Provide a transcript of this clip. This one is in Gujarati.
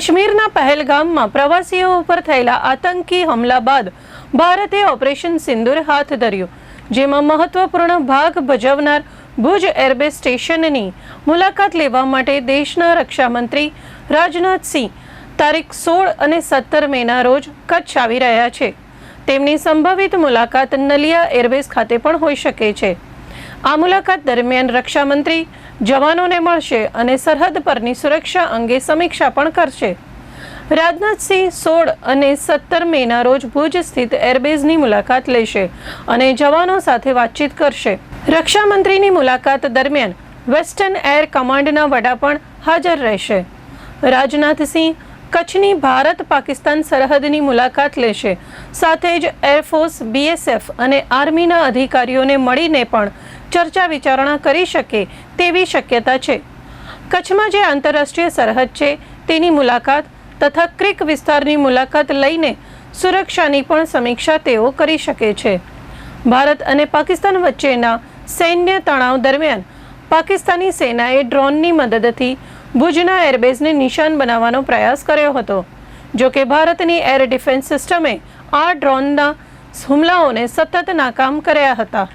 કાશ્મીરના પહેલગામમાં પ્રવાસીઓ ઉપર થયેલા આતંકી હુમલા બાદ ભારતે ઓપરેશન સિંદૂર હાથ ધર્યું, જેમાં મહત્વપૂર્ણ ભાગ ભજવનાર ભુજ એરબેઝ સ્ટેશનની મુલાકાત લેવા માટે દેશના રક્ષામંત્રી રાજનાથસિંહ તારીખ સોળ અને સત્તર મેના રોજ કચ્છ આવી રહ્યા છે. તેમની સંભવિત મુલાકાત નલિયા એરબેઝ ખાતે પણ હોઈ શકે છે. આ મુલાકાત દરમિયાન રક્ષામંત્રી જવાનોને મળશે અને સરહદ પરની સુરક્ષા અંગે સમીક્ષા પણ કરશે. રાજનાથસિંહ સોળ અને સત્તર મેના રોજ ભુજ સ્થિત એરબેઝની મુલાકાત લેશે અને જવાનો સાથે વાતચીત કરશે. રક્ષામંત્રીની મુલાકાત દરમિયાન વેસ્ટર્ન એર કમાન્ડના વડા પણ હાજર રહેશે. રાજનાથસિંહ કચ્છની ભારત પાકિસ્તાન સરહદની મુલાકાત લેશે. સાથે જ એરફોર્સ, બીએસએફ અને આર્મીના અધિકારીઓને મળીને પણ ચર્ચા વિચારણા કરી શકે તેવી શક્યતા છે. કચ્છમાં જે આંતરરાષ્ટ્રીય સરહદ છે, તેની મુલાકાત તથા ક્રિક વિસ્તારની મુલાકાત લઈને સુરક્ષાની પણ સમીક્ષા તેઓ કરી શકે છે. ભારત અને પાકિસ્તાન વચ્ચેના સૈન્ય તણાવ દરમિયાન પાકિસ્તાની સેનાએ ડ્રોનની મદદથી ભુજના એરબેઝને નિશાન બનાવવાનો પ્રયાસ કર્યો હતો. જો કે ભારતની એર ડિફેન્સ સિસ્ટમે આ ડ્રોનના હુમલાઓને સતત નાકામ કર્યા હતા.